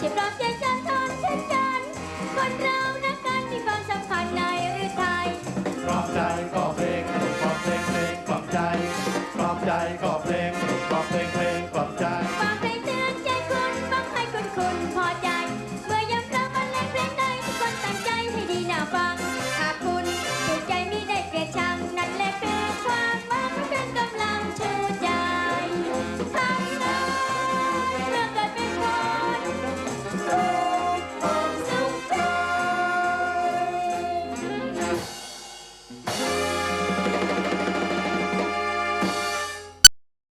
ช่วยปลอบใจฉันทอนฉันฉันคนเรานักการมีความสำคัญในหรือไทยปลอบใจก็เพลงปลอบเพลงเพลงปลอบใจปลอบใจก็เพลงปลอบเพลงเพลงปลอบใจฟังเพลงเตือนใจคุณฟังให้คุณคุณพอใจ เมื่อยามเราบรรเล่นเพลงใดทุกคนตั้งใจให้ดีนะฟัง